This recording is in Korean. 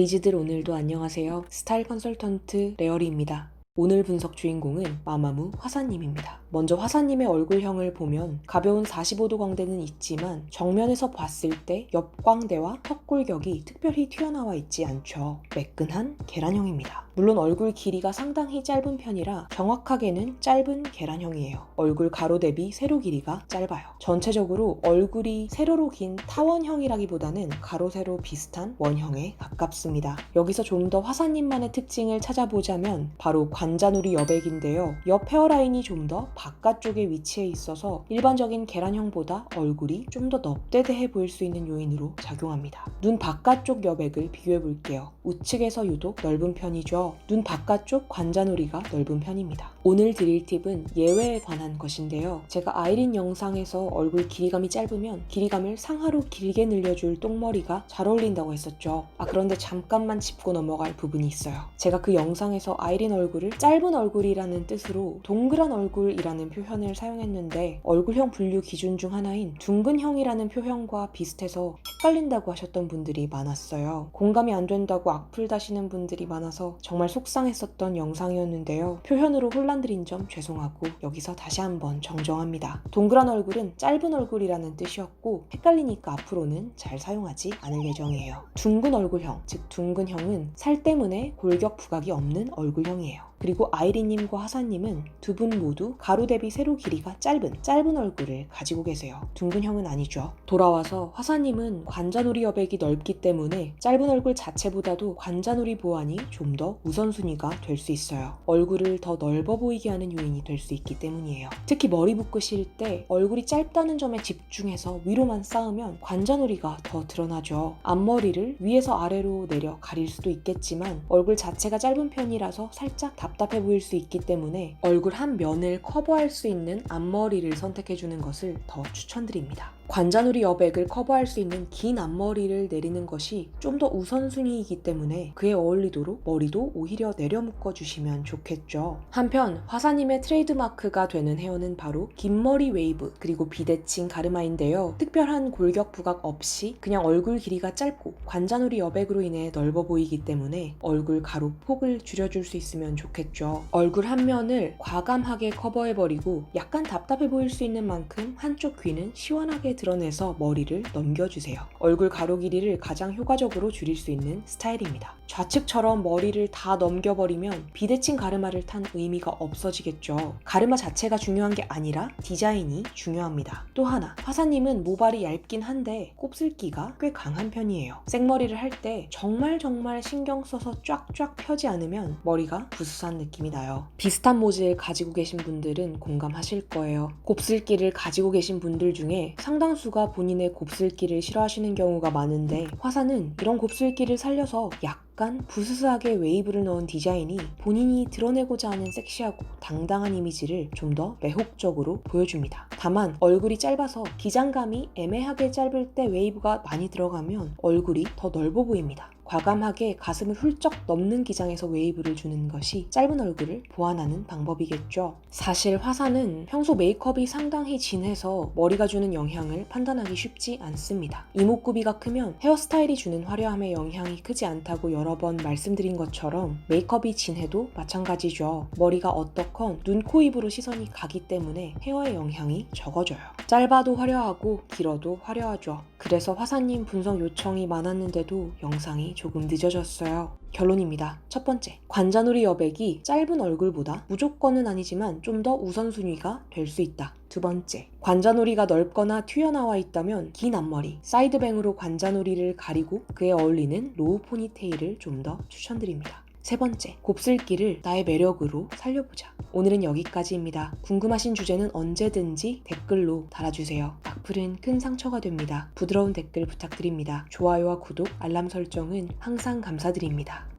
리즈들 오늘도 안녕하세요. 스타일 컨설턴트 레어리입니다. 오늘 분석 주인공은 마마무 화사님입니다. 먼저 화사님의 얼굴형을 보면 가벼운 45도 광대는 있지만 정면에서 봤을 때 옆광대와 턱골격이 특별히 튀어나와 있지 않죠. 매끈한 계란형입니다. 물론 얼굴 길이가 상당히 짧은 편이라 정확하게는 짧은 계란형이에요. 얼굴 가로 대비 세로 길이가 짧아요. 전체적으로 얼굴이 세로로 긴 타원형이라기보다는 가로 세로 비슷한 원형에 가깝습니다. 여기서 좀 더 화사님만의 특징을 찾아보자면 바로 관자놀이 여백인데요. 옆 헤어라인이 좀 더 바깥쪽에 위치해 있어서 일반적인 계란형보다 얼굴이 좀더 넙대대해 보일 수 있는 요인으로 작용합니다. 눈 바깥쪽 여백을 비교해 볼게요. 우측에서 유독 넓은 편이죠. 눈 바깥쪽 관자놀이가 넓은 편입니다. 오늘 드릴 팁은 예외에 관한 것인데요. 제가 아이린 영상에서 얼굴 길이감이 짧으면 길이감을 상하로 길게 늘려줄 똥머리가 잘 어울린다고 했었죠. 아 그런데 잠깐만 짚고 넘어갈 부분이 있어요. 제가 그 영상에서 아이린 얼굴을 짧은 얼굴이라는 뜻으로 동그란 얼굴이라는 표현을 사용했는데 얼굴형 분류 기준 중 하나인 둥근형이라는 표현과 비슷해서 헷갈린다고 하셨던 분들이 많았어요. 공감이 안 된다고 악플 다시는 분들이 많아서 정말 속상했었던 영상이었는데요. 표현으로 혼란드린 점 죄송하고 여기서 다시 한번 정정합니다. 동그란 얼굴은 짧은 얼굴이라는 뜻이었고 헷갈리니까 앞으로는 잘 사용하지 않을 예정이에요. 둥근 얼굴형, 즉 둥근형은 살 때문에 골격 부각이 없는 얼굴형이에요. 그리고 아이리님과 하사님은 두 분 모두 가로 대비 세로 길이가 짧은 짧은 얼굴을 가지고 계세요. 둥근형은 아니죠. 돌아와서 화사님은 관자놀이 여백이 넓기 때문에 짧은 얼굴 자체보다도 관자놀이 보완이 좀 더 우선순위가 될 수 있어요. 얼굴을 더 넓어 보이게 하는 요인이 될 수 있기 때문이에요. 특히 머리 묶으실 때 얼굴이 짧다는 점에 집중해서 위로만 쌓으면 관자놀이가 더 드러나죠. 앞머리를 위에서 아래로 내려 가릴 수도 있겠지만 얼굴 자체가 짧은 편이라서 살짝 답 답해 보일 수 있기 때문에 얼굴 한 면을 커버할 수 있는 앞머리를 선택해 주는 것을 더 추천드립니다. 관자놀이 여백을 커버할 수 있는 긴 앞머리를 내리는 것이 좀 더 우선순위이기 때문에 그에 어울리도록 머리도 오히려 내려 묶어 주시면 좋겠죠. 한편 화사님의 트레이드마크가 되는 헤어는 바로 긴 머리 웨이브 그리고 비대칭 가르마인데요. 특별한 골격 부각 없이 그냥 얼굴 길이가 짧고 관자놀이 여백으로 인해 넓어 보이기 때문에 얼굴 가로 폭을 줄여줄 수 있으면 좋겠죠. 얼굴 한 면을 과감하게 커버해버리고 약간 답답해 보일 수 있는 만큼 한쪽 귀는 시원하게 드러내서 머리를 넘겨주세요. 얼굴 가로 길이를 가장 효과적으로 줄일 수 있는 스타일입니다. 좌측처럼 머리를 다 넘겨버리면 비대칭 가르마를 탄 의미가 없어지겠죠. 가르마 자체가 중요한 게 아니라 디자인이 중요합니다. 또 하나, 화사님은 모발이 얇긴 한데 곱슬기가 꽤 강한 편이에요. 생머리를 할 때 정말 정말 신경 써서 쫙쫙 펴지 않으면 머리가 부스스한 느낌이 나요. 비슷한 모질 가지고 계신 분들은 공감하실 거예요. 곱슬기를 가지고 계신 분들 중에 상당 수가 본인의 곱슬기를 싫어하시는 경우가 많은데 화사는 이런 곱슬기를 살려서 약 약간 부스스하게 웨이브를 넣은 디자인이 본인이 드러내고자 하는 섹시하고 당당한 이미지를 좀 더 매혹적으로 보여줍니다. 다만 얼굴이 짧아서 기장감이 애매하게 짧을 때 웨이브가 많이 들어가면 얼굴이 더 넓어 보입니다. 과감하게 가슴을 훌쩍 넘는 기장에서 웨이브를 주는 것이 짧은 얼굴을 보완하는 방법이겠죠. 사실 화사는 평소 메이크업이 상당히 진해서 머리가 주는 영향을 판단하기 쉽지 않습니다. 이목구비가 크면 헤어스타일이 주는 화려함의 영향이 크지 않다고 여러 번 말씀드린 것처럼 메이크업이 진해도 마찬가지죠. 머리가 어떻건 눈, 코, 입으로 시선이 가기 때문에 헤어의 영향이 적어져요. 짧아도 화려하고 길어도 화려하죠. 그래서 화사님 분석 요청이 많았는데도 영상이 조금 늦어졌어요. 결론입니다. 첫 번째, 관자놀이 여백이 짧은 얼굴보다 무조건은 아니지만 좀 더 우선순위가 될 수 있다. 두 번째, 관자놀이가 넓거나 튀어나와 있다면 긴 앞머리, 사이드뱅으로 관자놀이를 가리고 그에 어울리는 로우 포니테일을 좀 더 추천드립니다. 세 번째, 곱슬기를 나의 매력으로 살려보자. 오늘은 여기까지입니다. 궁금하신 주제는 언제든지 댓글로 달아주세요. 악플은 큰 상처가 됩니다. 부드러운 댓글 부탁드립니다. 좋아요와 구독, 알람 설정은 항상 감사드립니다.